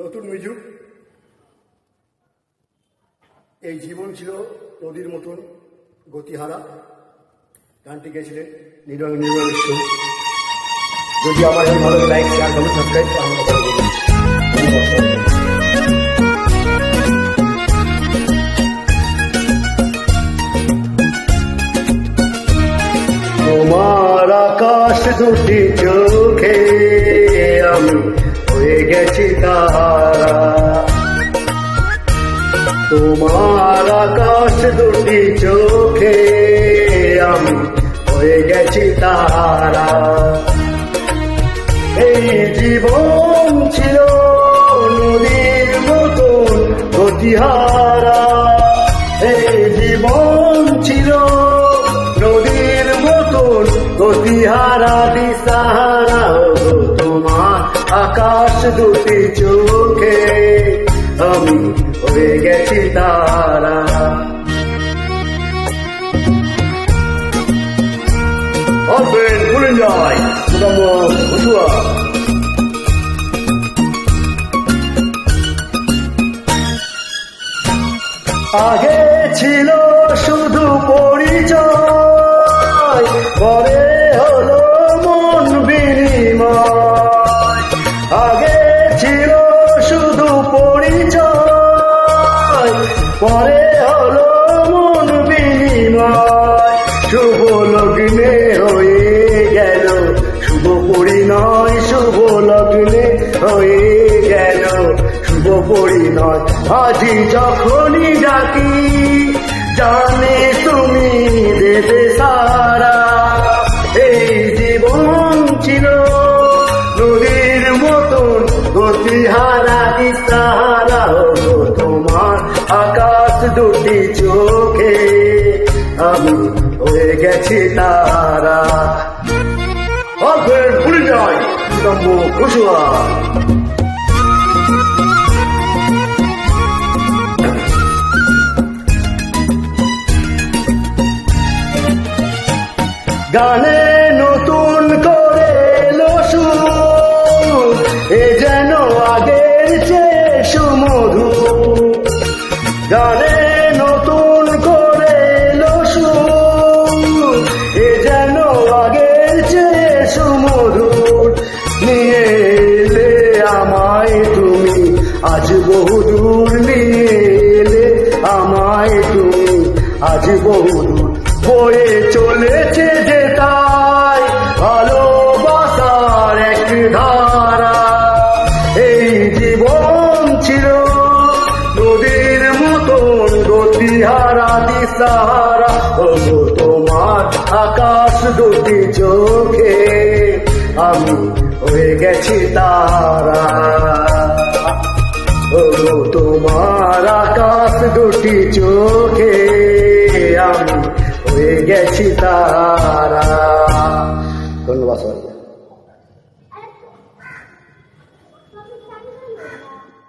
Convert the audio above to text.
নতুন মিজুক এই জীবন ছিল নদীর মতন গতিহারা। গানটি গেছিলেন নিরং নির্মল যদি আমার ভালো লাইক শেয়ার কমেন্ট সাবস্ক্রাইব। তোমার আকাশ দুটি চোখে আমি হয়ে গেছি তারা তোমার আকাশ দুটি চোখে আমি হয়ে গেছি তারা এই জীবন ছিল নদীর মতন গতিহারা। এই জীবন ছিল নদীর মতন গতিহারা দিশাহারা। দুটি চোখে আমি হয়ে গেছি তারা। আগে ছিল শুধু পরিচয় পরে হলো মন বিনিময়। শুভ লগ্নে হয়ে গেল। শুভ পরিণয়, শুভ লগ্নে হয়ে গেল। শুভ পরিণয়। আজি যখনই ডাকি, জানে তুমি চোখে আমি হয়ে গেছি তারা। অল্পের ভুলে যায় কুশুয়া গানে নতুন করে এলো সুর, এ যেন আগের চেয়ে সুমধু গানে বয়ে চলেছে যে তাই ভালোবাসার এক ধারা। এই জীবন ছিল নদীর মতন গতিহারা, দিশাহারা। ওগো তোমার আকাশ দুটি চোখে। আমি হয়ে গেছি তারা। ও তোমার আকাশ দুটি চোখে। গেছি তারা। ধন্যবাদ সবাইকে।